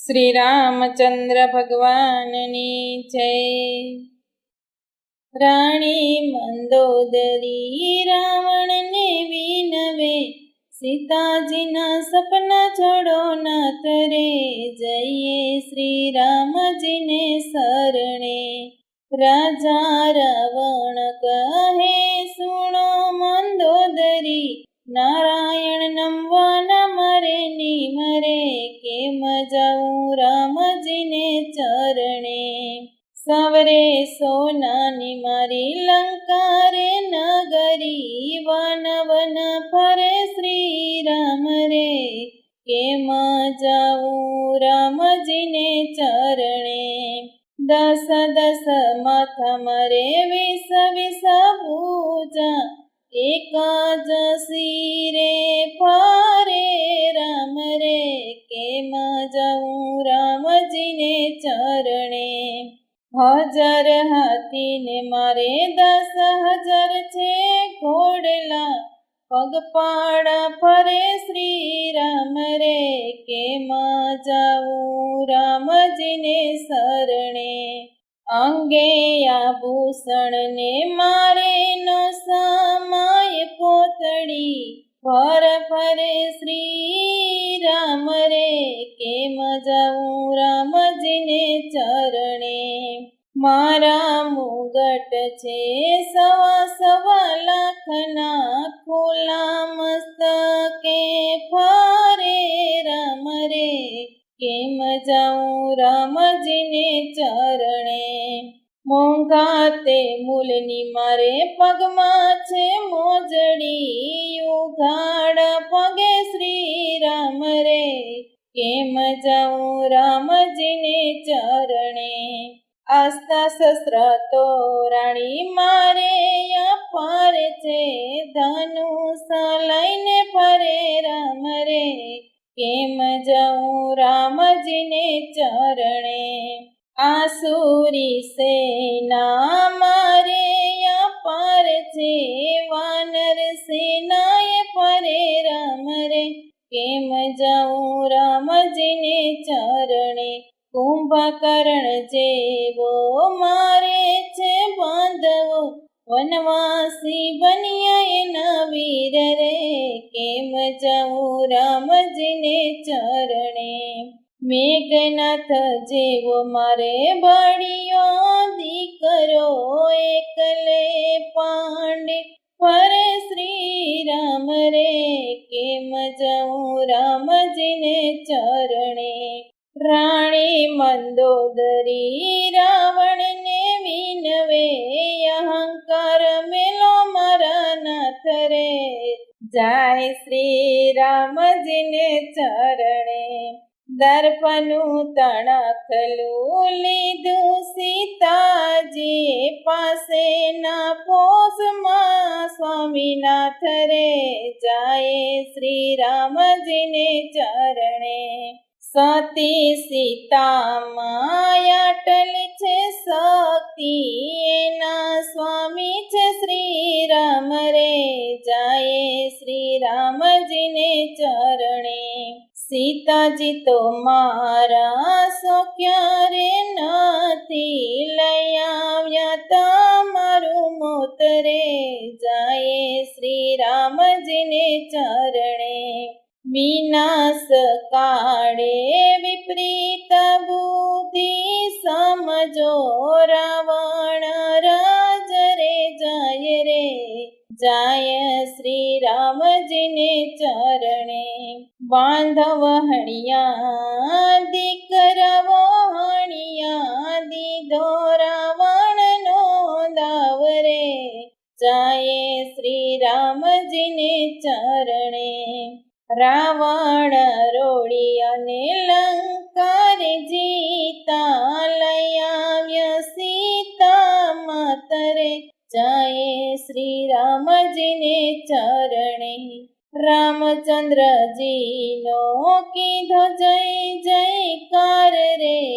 શ્રી રામચંદ્ર ભગવાનની જય. રાણી મંદોદરી રાવણને વિનવે, સીતાજીના સપના છોડો નાથ રે જઈએ શ્રી રામજીને શરણે. રાજા રાવણ કહે, સુણો મંદોદરી, નારાયણ મારી લંકા રે નગરી વન વન ફરે શ્રી રામ રે. કેમ જાઉં રામજીને ચરણે? દસ દસ માથા મરે વિસ વિસ પૂજા. એક જ શિરે ફરે રામ રે. કેમ જાઉં રામજીને ચરણે? હજાર ને મારે દસ હજાર છે ઘોડલા. પગપાળા ફરે શ્રી રામ રે, કેમ જાઉં રામજીને શરણે? અંગે આભૂષણને મારે નો સમાય પોતડી. ફર ફરે શ્રી રામ રે, કેમ જાઉં રામજીને ચરણે મારા મુગટ છે સવા સવા લાખના ખોલા મસ્તકે ફરે રામ રે. કેમ જાઉં રામજીને ચરણે? મોંઘા તે મૂલની મારે પગમાં છે મોજડી. ઉઘાડ પગે શ્રી રામ રે. કેમ જાઉં રામજીને ચરણે? શસ્ત્ર તો રાણી મારે અપાર છે ધનુષ લઈને ફરે રામ રે. કેમ જાઉં રામજીને ચરણે? આસુરી સેના મારે અપાર છે, વાનર સેનાએ ફરે રામ રે. કેમ જાઉં રામજીને ચરણે? કુંભકર્ણ જેવો મારે છે બાંધવો. વનવાસી બન્યા એના વીર રે, કેમ જાઉં રામજીને ચરણે? મેઘનાથ જેવો મારે બળિયો દીકરો એકલે પાંડે. ફરે શ્રી રામ મંદોદરી રાવણને વિનવે અહંકાર મેલો મરનાથ નાથ રે જાય શ્રી રામજીને ચરણે દર્પનું તણખલું લીધું સીતાજી પાસે. ના પોષમાં સ્વામીનાથ રે, જાય શ્રી રામજીને ચરણે સતી સીતા માયાટલ છે શક્તિ એના સ્વામી છે શ્રી રામ રે જાય શ્રી રામજીને ચરણે. સીતાજી તો મારા સો ક્યારે નથી લઈ આવ્યા તમારું મોત રે જાય શ્રી રામજીને ચરણે. વિનાશ કાળે વિપરીત બુદ્ધિ સમજો રાવણ રાજ રે, જય રે. જય શ્રી રામજીને ચરણે. બાંધવ હણિયા દીકરવો હણિયા દીધો રાવણ, રોડી અને લંકાર જીતા લઈ આવ્યા સીતા માતરે જાય શ્રી રામજીને ચરણે રામચંદ્રજીનો કીધો જય, જયકાર રે.